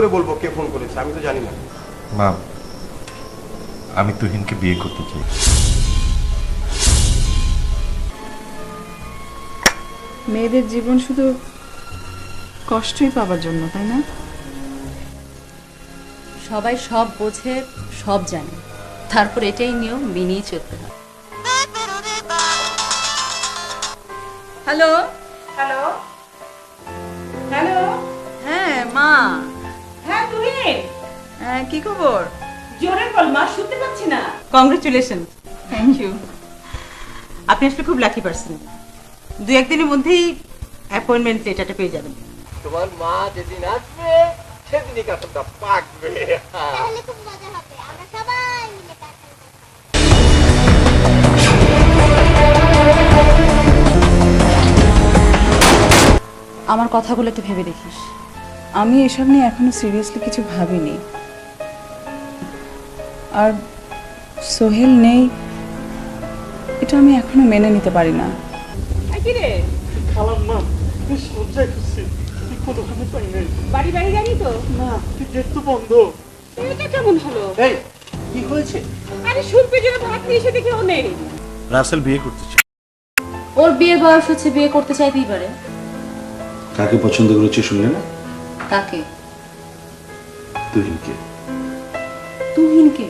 করে বলব কে ফোন করেছে আমি তো জানি না। মা আমি তুহিনকে বিয়ে করতে চাই। মেয়েদের জীবন শুধু কষ্টই পাবার জন্য তাই না? সবাই সব বোঝে সব জানে। তারপর এটাই নিয়ম মেনেই চলতে হয়। হ্যালো? হ্যালো? হ্যালো? হ্যাঁ মা। হ্যাঁ কি খবর? জোরে বল মা শুনতে পাচ্ছি না। কংগ্রেচুলেশন থ্যাংক ইউ আপনি আসলে খুব লাকি পারসন দু একদিনের মধ্যেই অ্যাপয়েন্টমেন্ট লেটারটা পেয়ে যাবেন। তোমার মা যেদিন আসবে সেদিনই কাঠটা পাকবে। তাহলে খুব মজা হবে। আমরা সবাই মিলে আমার কথাগুলো একটু ভেবে দেখিস। আমি এসব নিয়ে এখনও সিরিয়াসলি কিছু ভাবিনি। আর সোহেল নেই এটা আমি এখনও মেনে নিতে পারি না। কি রে? খালাম মা সজ্জায় খুঁজছি কোনোখানে পাই নাই। বাড়ি বাড়ি জানি তো? না গেট তো বন্ধ। এটা কেমন হলো? এই কি হয়েছে? আরে শিল্পীর জন্য ভাত নিয়ে এসে দেখে ও নেই। রাসেল বিয়ে করতে চাই ওর বিয়ের বয়স হচ্ছে বিয়ে করতে চাইতেই পারে। কাকে পছন্দ করেছে শুনলে না? কাকে? তুহিনকে। তুহিনকে?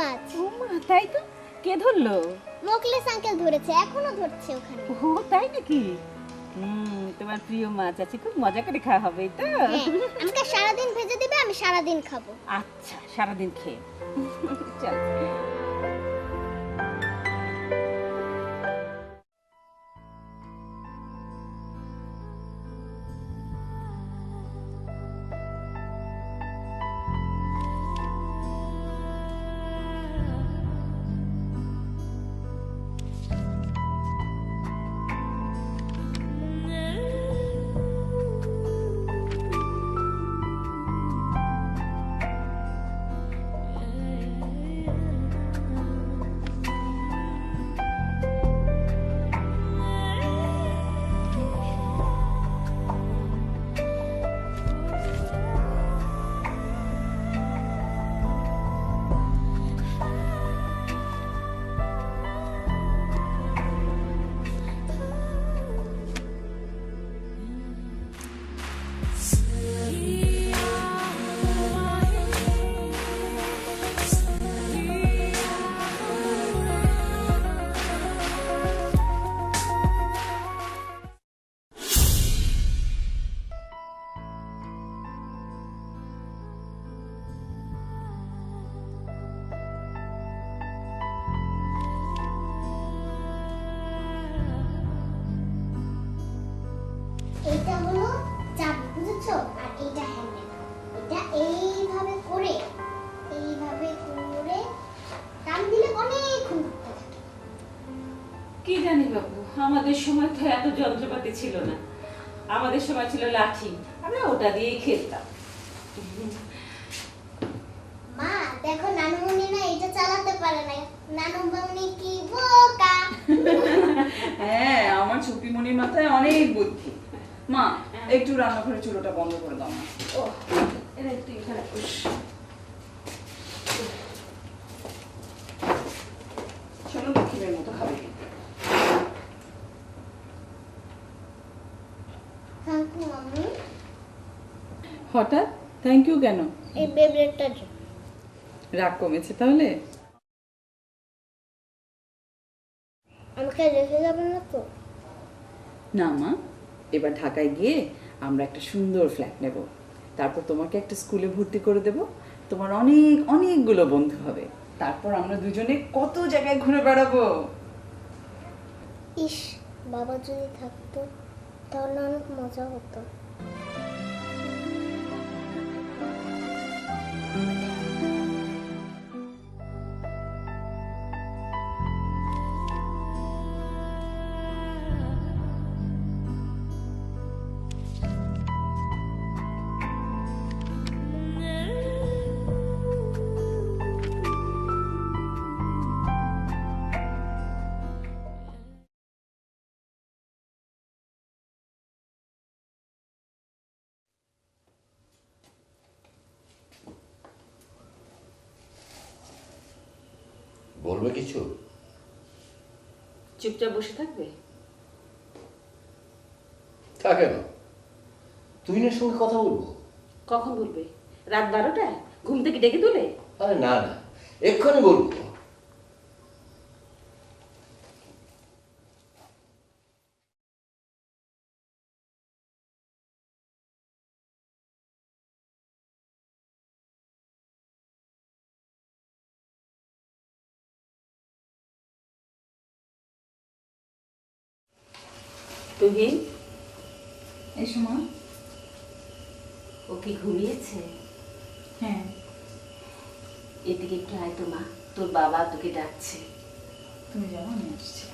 বড় ও মা তাই তো? কে ধরলো? মোকলেস আঙ্কেল ধরেছে এখনও ধরছে ওখানে। ও তাই নাকি? হুম তোমার প্রিয় মাছ আছে খুব মজা করে খাওয়া হবে তো? হ্যাঁ আমাকে সারাদিন ভেজে দিবে আমি সারাদিন খাব। আচ্ছা সারাদিন খেয়ে। চল। তো এত যন্ত্রপাতি ছিল না। আমাদের সময় ছিল লাঠি। আমরা ওটা দিয়েই খেলতাম। মা দেখো নানুমণি না এটা চালাতে পারে না নানুমণি কি বোকা? হ্যাঁ আমার ছুপিমণির মাথায় অনেক বুদ্ধি। মা একটু রান্নাঘরের চুলোটা বন্ধ করে দাও না ও এরা একটু এখানে বস। শোনো দক্ষিণের মতো খাবে কিন্তু। থ্যাংক ইউ মাম্মি হঠাৎ? থ্যাংক ইউ কেন? এই বেবলেটটা রাগ কমেছে তাহলে? আমাকে রেখে যাবেন না তো? না মা এবার ঢাকায় গিয়ে আমরা একটা সুন্দর ফ্ল্যাট নেব। তারপর তোমাকে একটা স্কুলে ভর্তি করে দেব। তোমার অনেক অনেকগুলো বন্ধু হবে। তারপর আমরা দুজনে কত জায়গায় ঘুরে বেড়াবো? ইস বাবা যদি থাকতো তাহলে অনেক মজা হতো। 嗯。বলবে কিছু? চুপচাপ বসে থাকবে? তা কেন? তুই না সঙ্গে কথা বলব। কখন বলবে? রাত বারোটায়? ঘুম থেকে ডেকে তুলে? আরে না না। এক্ষুনি বলব। তুহিন? এসো মা ও কি ঘুমিয়েছে? হ্যাঁ। এদিকে একটু আয় তো মা তোর বাবা তোকে ডাকছে। তুমি যাও আমি আসছি।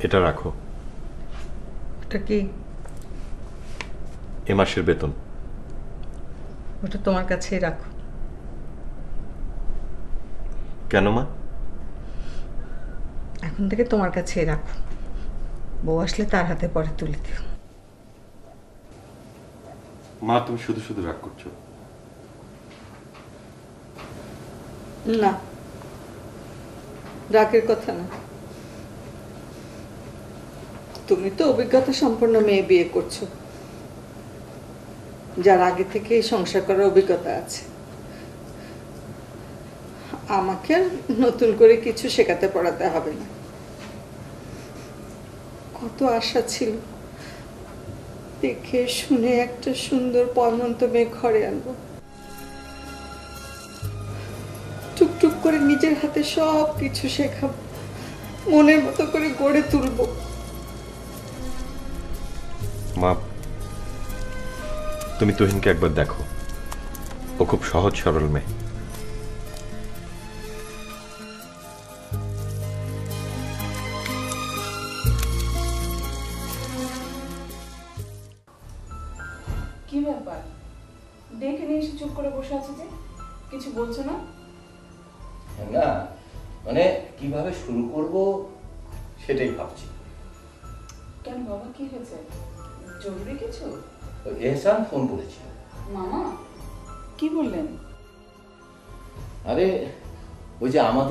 এটা রাখো। ওটা কি? এ মাসের বেতন। ওটা তোমার কাছেই রাখো। কেন মা? এখন থেকে তোমার কাছেই রাখো। বউ আসলে তার হাতে পরে তুলে দিও। মা তুমি শুধু শুধু রাগ করছ। না। রাগের কথা না। তুমি তো অভিজ্ঞতা সম্পন্ন মেয়ে বিয়ে করছ। যার আগে থেকে সংসার করার অভিজ্ঞতা আছে। আমাকে নতুন করে কিছু শেখাতে পড়াতে হবে না। কত আশা ছিল। দেখে শুনে একটা সুন্দর পয়মন্ত মেয়ে ঘরে আনব। টুকটুক করে নিজের হাতে সব কিছু শেখাবো। মনের মতো করে গড়ে তুলবো। মা তুমি তুহিনকে একবার দেখো। ও খুব সহজ সরল মেয়ে।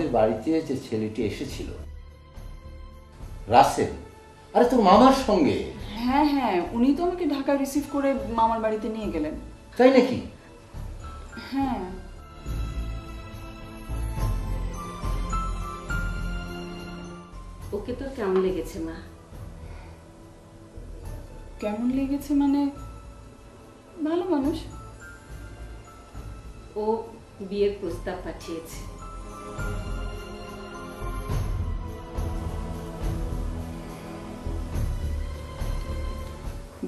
বাড়িতে যে ছেলেটি এসেছিল। রাসেল আরে তোর মামার সঙ্গে? হ্যাঁ হ্যাঁ উনি তো আমাকে ঢাকা রিসিভ করে মামার বাড়িতে নিয়ে গেলেন। তাই নাকি? হ্যাঁ। ওকে তোর কেমন লেগেছে মা? কেমন লেগেছে মানে? ভালো মানুষ। ও বিয়ের প্রস্তাব পাঠিয়েছে।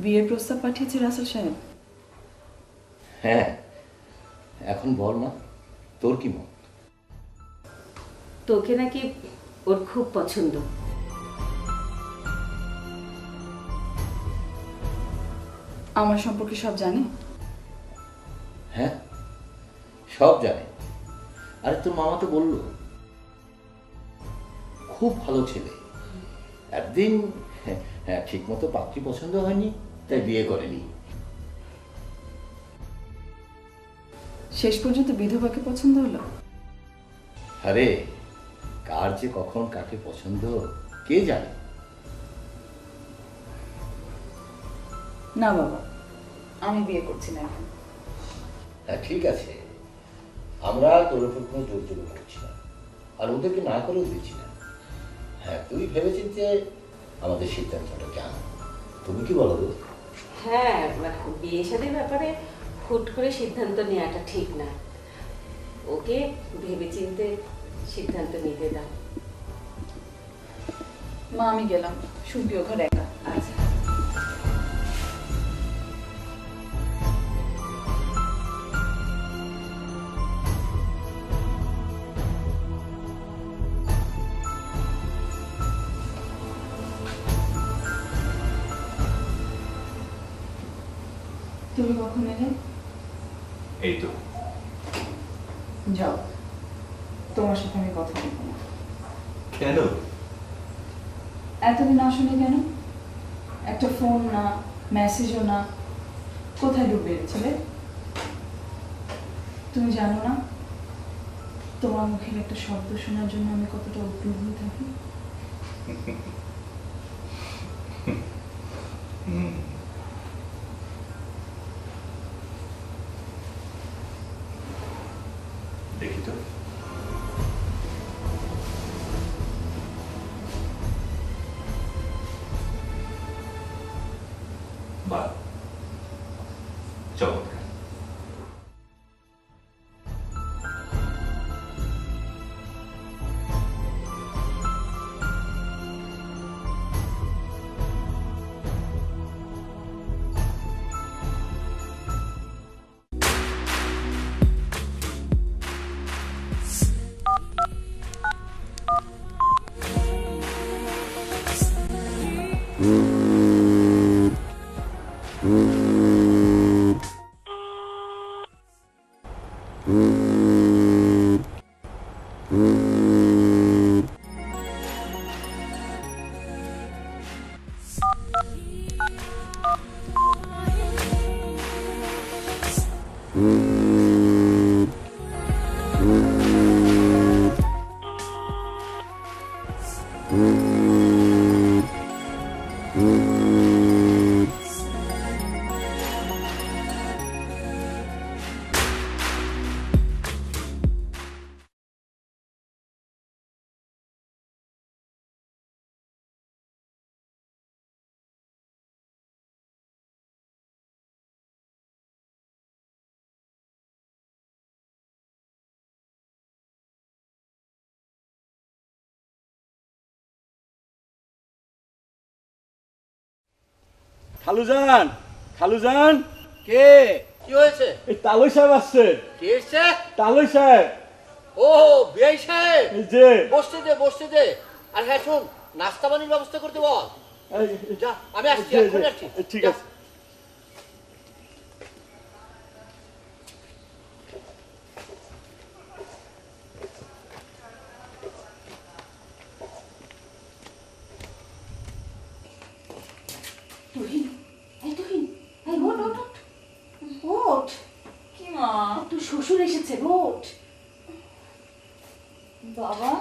বিয়ের প্রস্তাব পাঠিয়েছে রাসেল সাহেব। হ্যাঁ এখন বল না তোর কি মত? তোকে নাকি ওর খুব পছন্দ। আমার সম্পর্কে সব জানে? হ্যাঁ সব জানে। আরে তোর মামা তো বলল খুব ভালো ছেলে। একদিন হ্যাঁ ঠিক মতো পাত্রী পছন্দ হয়নি। তাই বিয়ে করেনি। শেষ পর্যন্ত বিধবাকে পছন্দ হলো? আরে কার যে কখন কাকে পছন্দ কে জানে? না বাবা আমি বিয়ে করছি না এখন। হ্যাঁ ঠিক আছে। আমরা তোর উপর কোনো জোর জোর করছি না। আর ওদেরকে না করেও দিচ্ছি না। হ্যাঁ তুই ভেবেছিস যে আমাদের সিদ্ধান্তটা জান তুমি কি বলো? হ্যাঁ বিয়ে সাদের ব্যাপারে হুট করে সিদ্ধান্ত নেওয়াটা ঠিক না। ওকে ভেবেচিন্তে সিদ্ধান্ত নিতে দাও। মা আমি গেলাম। শুনবি ও ঘরে একা তুমি কখন এলে? এই তো। যাও। তোমার সাথে আমি কথা বলব না। কেন? এতদিন আসলে কেন? একটা ফোন না মেসেজও না। কোথায় ডুব বেড়েছিলে তুমি জানো না? তোমার মুখের একটা শব্দ শোনার জন্য আমি কতটা উদ্গ্রীব হয়ে থাকি। দেখি খালুজান খালুজান। কে? কি হয়েছে? এই তালুই সাহেব আসছে। কে এসছে? তালুই সাহেব। ও বিআই সাহেব। এই যে। বসতে দে বসতে দে। আর হ্যাঁ শোন নাস্তা পানির ব্যবস্থা করতে বল। যা আমি আসছি ঠিক আছে তুহিন এই তুহিন এই ওঠ ওঠ ওঠ ওঠ কি মা তোর শ্বশুর এসেছে ওঠ বাবা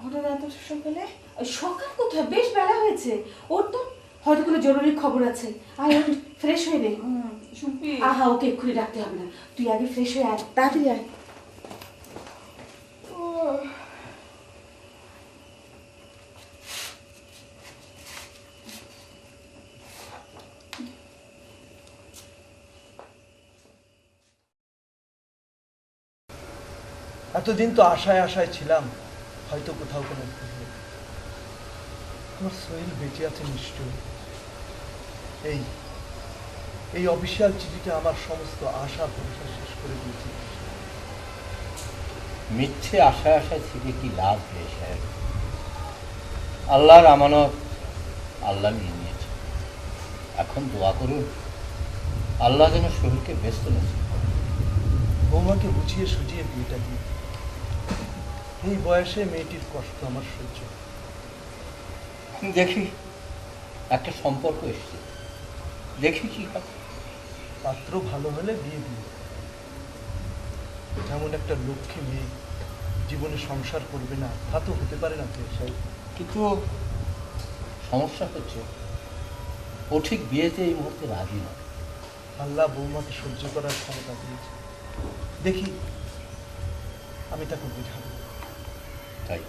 হঠাৎ এত সকালে ওই সকাল কোথায় বেশ বেলা হয়েছে ওর তো হয়তো কোনো জরুরি খবর আছে আয় ওঠ ফ্রেশ হয়ে নে আহা ওকে এক্ষুনি ডাকতে হবে না। তুই আগে ফ্রেশ হয়ে আয়। তাড়াতাড়ি আয়। এতদিন তো আশায় আশায় ছিলাম হয়তো কোথাও কোনো। আমার সোহেল বেঁচে আছে নিশ্চয় এই এই অফিসিয়াল চিঠিটা আমার সমস্ত আশা ভরসা শেষ করে দিয়েছে। মিথ্যে আশায় আশায় থেকে কি লাভ বিআই সাহেব? আল্লাহর আমানত আল্লাহ নিয়ে নিয়েছে। এখন দোয়া করুন আল্লাহ যেন শরীরকে ব্যস্ত নেছে বৌমাকে বুঝিয়ে সুঝিয়ে বিয়েটা দিয়ে এই বয়সে মেয়েটির কষ্ট আমার সহ্য দেখি একটা সম্পর্ক এসছে। দেখি কি হয়। পাত্র ভালো হলে বিয়ে দেব। যেমন একটা লক্ষ্মী মেয়ে জীবনে সংসার করবে না তা তো হতে পারে না সাহেব কিন্তু সমস্যা হচ্ছে ও ঠিক বিয়েতে এই মুহূর্তে রাজি নয়। আল্লাহ বৌমাকে সহ্য করার ক্ষমতা দিয়েছে। দেখি আমি তাকে বোঝাবো। তাই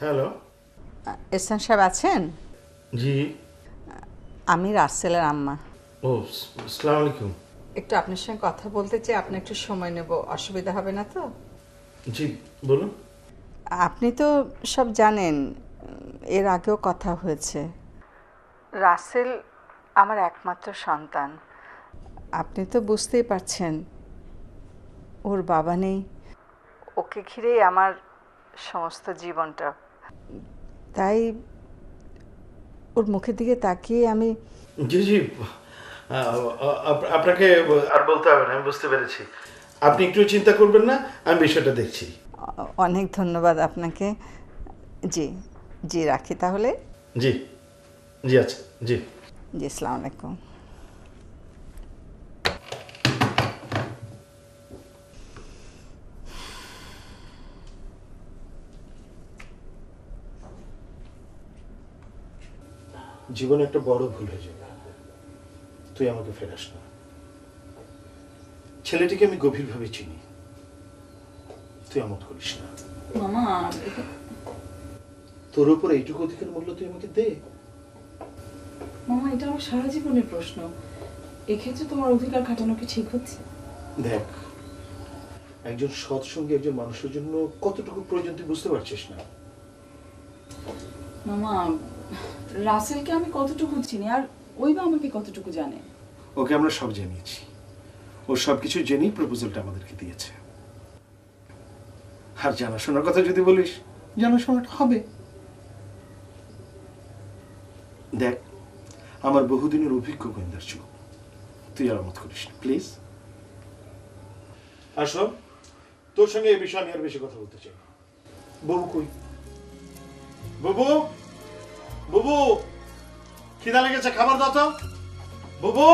হ্যালো। এসান সাহেব আছেন? জি। আমি রাসেলের আম্মা। ও আসসালামু আলাইকুম। একটু আপনার সঙ্গে কথা বলতে চাই আপনি একটু সময় নেব অসুবিধা হবে না তো? জি বলুন। আপনি তো সব জানেন এর আগেও কথা হয়েছে। রাসেল আমার একমাত্র সন্তান। আপনি তো বুঝতেই পারছেন ওর বাবা নেই। ওকে ঘিরেই আমার সমস্ত জীবনটা। তাই ওর মুখের দিকে তাকিয়ে আমি জি জি। আপনাকে আর বলতে হবে না আমি বুঝতে পেরেছি। আপনি একটু চিন্তা করবেন না আমি বিষয়টা দেখছি। অনেক ধন্যবাদ আপনাকে। জি জি রাখি তাহলে। জি জি আচ্ছা জি। জি আসসালামু আলাইকুম। জীবনে একটা বড় ভুল হয়ে যাবে। তুই আমাকে ফেরাস না। ছেলেটিকে আমি গভীরভাবে চিনি। তুই আমত করিস না। মামা তোর উপর এইটুকু অধিকার মূল্য তুই আমাকে দে। মামা এটা আমার সারা জীবনের প্রশ্ন। এক্ষেত্রে তোমার অধিকার খাটানো কি ঠিক হচ্ছে? দেখ একজন সৎসঙ্গী একজন মানুষের জন্য কতটুকু প্রয়োজন তুই বুঝতে পারছিস না। মামা রাসেলকে আমি কতটুকু চিনি আর ওই বা আমাকে কতটুকু জানে? ওকে আমরা সব জানিয়েছি। ও সব কিছু জেনেই প্রপোজালটা আমাদেরকে দিয়েছে। আর জানাশোনার কথা যদি বলিস জানাশোনাটা হবে। দেখ আমার বহুদিনের অভিজ্ঞ গোয়েন্দার চোখ তুই আর মত করিস প্লিজ আসো তোর সঙ্গে এই বিষয়ে আমি আর বেশি কথা বলতে চাই না। বাবু কই? বাবু বাবু খিদা লেগেছে খাবার দাও তো। বাবু!